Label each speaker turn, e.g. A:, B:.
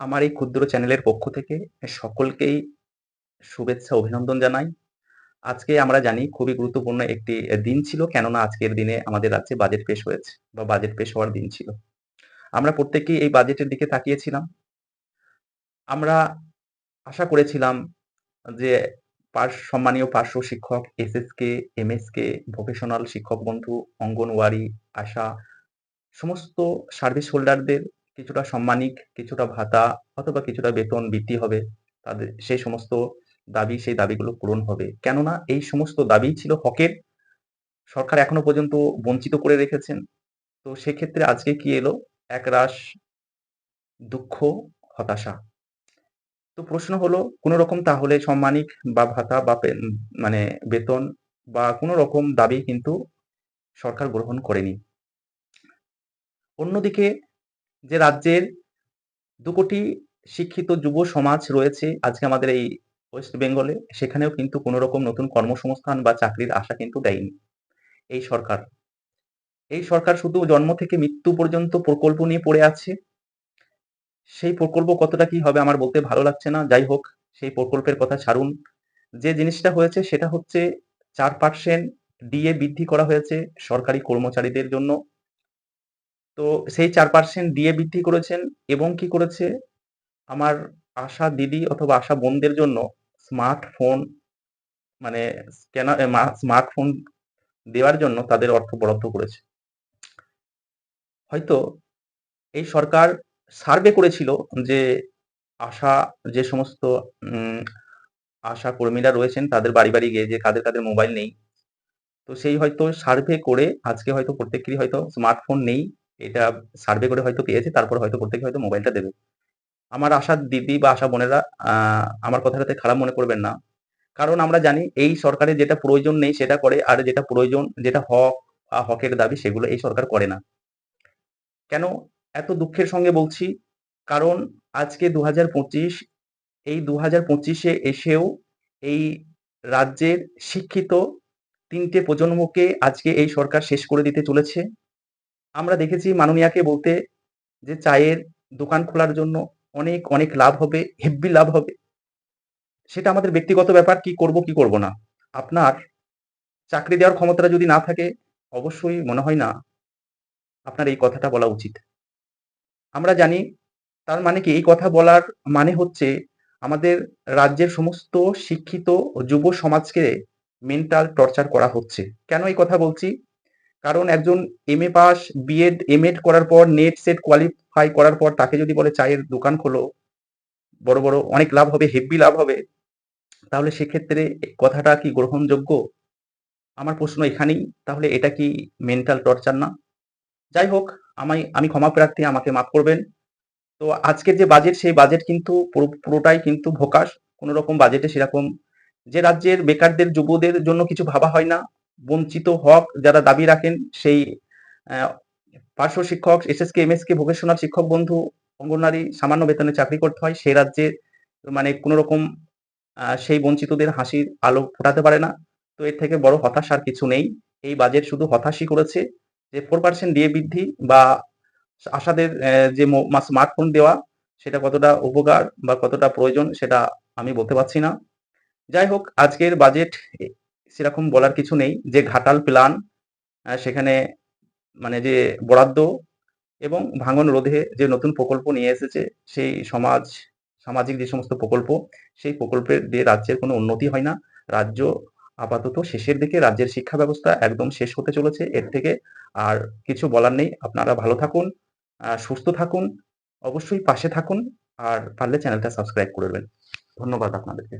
A: আমার এই ক্ষুদ্র চ্যানেলের পক্ষ থেকে সকলকেই শুভেচ্ছা অভিনন্দন জানাই। আজকে আমরা জানি খুবই গুরুত্বপূর্ণ একটি দিন ছিল কেননা আজকের দিনে আমাদের রাজ্যে বাজেট পেশ হয়েছে বা বাজেট পেশ হওয়ার দিন ছিল। আমরা প্রত্যেকেই এই বাজেটের দিকে তাকিয়েছিলাম। আমরা আশা করেছিলাম যে সম্মানীয় পার্শ্ব শিক্ষক, এসএসকে, এমএসকে, ভোকেশনাল শিক্ষক বন্ধু, অঙ্গনওয়াড়ি, আশা সমস্ত সার্ভিস হোল্ডারদের কিছুটা সম্মানিক কিছুটা ভাতা অথবা কিছুটা বেতন বৃদ্ধি হবে। তাদের সেই সমস্ত দাবি, সেই দাবিগুলো পূরণ হবে। কেননা এই সমস্ত দাবিই ছিল হকের। সরকার এখনও পর্যন্ত বঞ্চিত করে রেখেছেন। তো সেক্ষেত্রে আজকে কি এলো? এক একরাশ দুঃখ, হতাশা। তো প্রশ্ন হলো কোনো রকম তাহলে সম্মানিক বা ভাতা বা মানে বেতন বা কোনো রকম দাবি কিন্তু সরকার গ্রহণ করেনি। অন্যদিকে যে রাজ্যের দু কোটি শিক্ষিত যুব সমাজ রয়েছে আজকে আমাদের এই ওয়েস্ট বেঙ্গলে, সেখানেও কিন্তু কোন রকম নতুন কর্মসংস্থান বা চাকরির আশা কিন্তু দেয়নি এই সরকার। এই সরকার শুধু জন্ম থেকে মৃত্যু পর্যন্ত প্রকল্প নিয়ে পড়ে আছে। সেই প্রকল্প কতটা কি হবে আমার বলতে ভালো লাগছে না। যাই হোক, সেই প্রকল্পের কথা ছাড়ুন। যে জিনিসটা হয়েছে সেটা হচ্ছে ৪% ডিএ বৃদ্ধি করা হয়েছে সরকারি কর্মচারীদের জন্য। তো সেই চার পার্সেন্ট দিয়ে বৃদ্ধি করেছেন এবং কি করেছে? আমার আশা দিদি অথবা আশা বোনদের জন্য স্মার্টফোন মানে স্মার্টফোন দেওয়ার জন্য তাদের অর্থ বরাদ্দ করেছে। হয়তো এই সরকার সার্ভে করেছিল যে আশা যে সমস্ত আশা কর্মীরা রয়েছেন তাদের বাড়ি, বাড়ি গিয়ে যে কাদের, কাদের মোবাইল নেই। তো সেই হয়তো সার্ভে করে আজকে হয়তো প্রত্যেকেরই হয়তো স্মার্টফোন নেই। এটা সার্ভে করে হয়তো পেয়েছে। তারপর হয়তো প্রত্যেকে হয়তো মোবাইলটা দেবে। আমার আশা দিদি বা আশা বোনেরা আমার কথাটাতে খারাপ মনে করবেন না। কারণ আমরা জানি এই সরকারের যেটা প্রয়োজন নেই সেটা করে, আর যেটা প্রয়োজন, যেটা হক বা হকের দাবি সেগুলো এই সরকার করে না। কেন এত দুঃখের সঙ্গে বলছি? কারণ আজকে ২০২৫ এই ২০২৫ এ এসেও এই রাজ্যের শিক্ষিত তিনটে প্রজন্মকে আজকে এই সরকার শেষ করে দিতে চলেছে। আমরা দেখেছি মাননীয়াকে বলতে যে চায়ের দোকান খোলার জন্য অনেক, অনেক লাভ হবে, হেব্বি লাভ হবে। সেটা আমাদের ব্যক্তিগত ব্যাপার কি করব, কি করব না। আপনার চাকরি দেওয়ার ক্ষমতাটা যদি না থাকে অবশ্যই মনে হয় না আপনার এই কথাটা বলা উচিত। আমরা জানি তার মানে কি এই কথা বলার মানে হচ্ছে আমাদের রাজ্যের সমস্ত শিক্ষিত যুব সমাজকে মেন্টাল টর্চার করা হচ্ছে। কেন এই কথা বলছি? কারণ একজন M A pass, B Ed, M Ed করার পর নেট সেট কোয়ালিফাই করার পর তাকে যদি বলে চায়ের দোকান খোলো, বড়, বড় অনেক লাভ হবে, হেভি লাভ হবে। তাহলে সেক্ষেত্রে কথাটা কি গ্রহণযোগ্য? আমার প্রশ্ন এখানেই। তাহলে এটা কি মেন্টাল টর্চার না? যাই হোক, আমায় আমি ক্ষমা প্রার্থী আমাকে মাফ করবেন। তো আজকের যে বাজেট সেই বাজেট কিন্তু পুরোটাই কিন্তু ভোকাস। কোনো রকম বাজেটে সেরকম যে রাজ্যের বেকারদের যুবদের জন্য কিছু ভাবা হয় না। বঞ্চিত হক যারা দাবি রাখেন সেই পার্শ্ব শিক্ষক, এসএসকে, এমএসকে, ভোকেশনাল শিক্ষক বন্ধু, অঙ্গনওয়াড়ি সামান্য বেতনে চাকরি করতে হয়। সে রাজ্যে মানে কোন রকম সেই বঞ্চিতদের হাসির আলো ফোটাতে পারে না। তো এর থেকে বড় হতাশা আর কিছু নেই। এই বাজেট শুধু হতাশই করেছে যে ফোর পার্সেন্ট ডিএ বৃদ্ধি বা আশাদের যে স্মার্টফোন দেওয়া সেটা কতটা উপকার বা কতটা প্রয়োজন সেটা আমি বলতে পারছি না। যাই হোক আজকের বাজেট সেরকম বলার কিছু নেই। যে ঘাটাল প্ল্যান সেখানে মানে যে বরাদ্দ এবং ভাঙন রোধে যে নতুন প্রকল্প নিয়ে এসেছে সেই সমাজ সামাজিক যে সমস্ত প্রকল্প সেই প্রকল্পের দিয়ে রাজ্যের কোনো উন্নতি হয় না। রাজ্য আপাতত শেষের দিকে রাজ্যের শিক্ষা ব্যবস্থা একদম শেষ হতে চলেছে। এর থেকে আর কিছু বলার নেই। আপনারা ভালো থাকুন, সুস্থ থাকুন, অবশ্যই পাশে থাকুন আর পারলে চ্যানেলটা সাবস্ক্রাইব করে দেবেন। ধন্যবাদ আপনাদেরকে।